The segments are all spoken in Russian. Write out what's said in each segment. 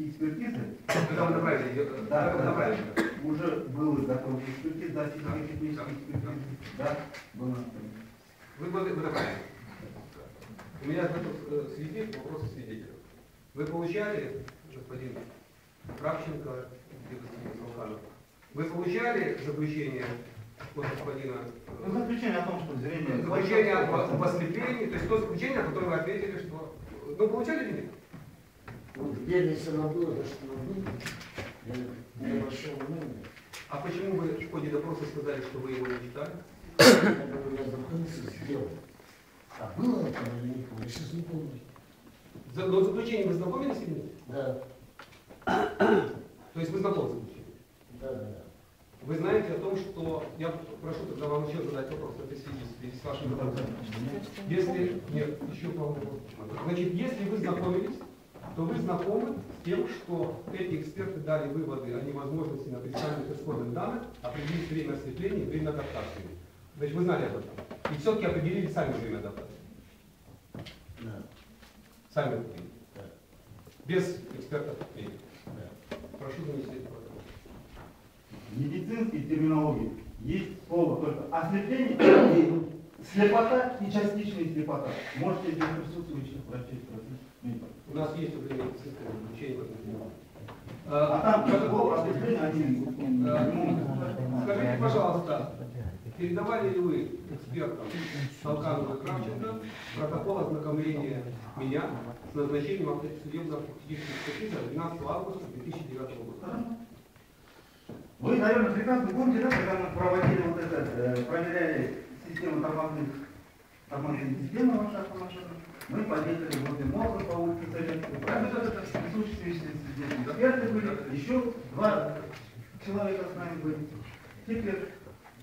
технические экспертизы, Когда вы направили, идет, Да, когда направили. уже были готовы экспертизы, да, технические Да, экспертизы, да, было. Вы, вы направили. У меня тут э, свидетель, вопросы свидетеля. Вы получали, господин Кравченко, господин Салханов, вы получали заключение от господина э, Ну, заключение о том, что зрение... заключение об ослеплении, то есть то заключение, о котором вы ответили, что... Ну, получали или нет? Вот что оно было, я не обращал внимания. А почему вы в ходе допроса сказали, что вы его не читали? Я говорю, я знакомился с делом. А было это или не помню, я сейчас не помню. За, до заключения вы знакомились или нет? Да, То есть вы знакомы с заключением? да, да. Вы знаете о том, что... Я прошу тогда вам еще задать вопрос в этой связи в связи с вашим вопросом. Если... Нет, еще по вопросу. Значит, если вы знакомились, то вы знакомы с тем, что эти эксперты дали выводы о невозможности на представленных исходных данных определить время ослепления и время адаптации. Значит, вы знали об этом. И все-таки определили сами время адаптации. да, Сами определили. да, Без экспертов да. Прошу занести. В медицинской терминологии есть слово только ослепление и слепота и частичная слепота. Можете для присутствующих врачей спросить. У нас есть уже медицинское заключение в этом деле. А там протокол ослепления один. Э, Скажите, пожалуйста, передавали ли вы экспертам Толканову и Кравченко протокол ознакомления меня с назначением судебно-фактической экспертизы 12 августа 2009 года? Вы, наверное, прекрасно помните, да, когда мы проводили вот это, э, проверяли систему тормозных, тормозные системы вашей автомашины, мы поехали возле мозга по улице Советской, правильно, да, это присутствующие здесь эксперты были, еще два человека с нами были. Теперь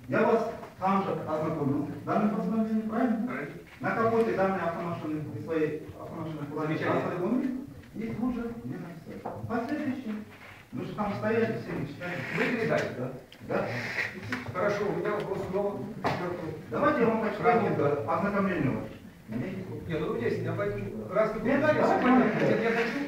я вас там же ознакомил с данным постановлением, правильно? Правильно? На какой-то данной автомашины, своей автомашины транспортной бумаги, и тут же мне написали. Последующее. Мы же там стояли, все не читали. Вы передали? Да. Да. Хорошо, у меня вопрос снова к эксперту. Давайте я вам Кравченко. ознакомление ваше. Нет, ну здесь, я пойду. Раз да, понятно. да. Я хочу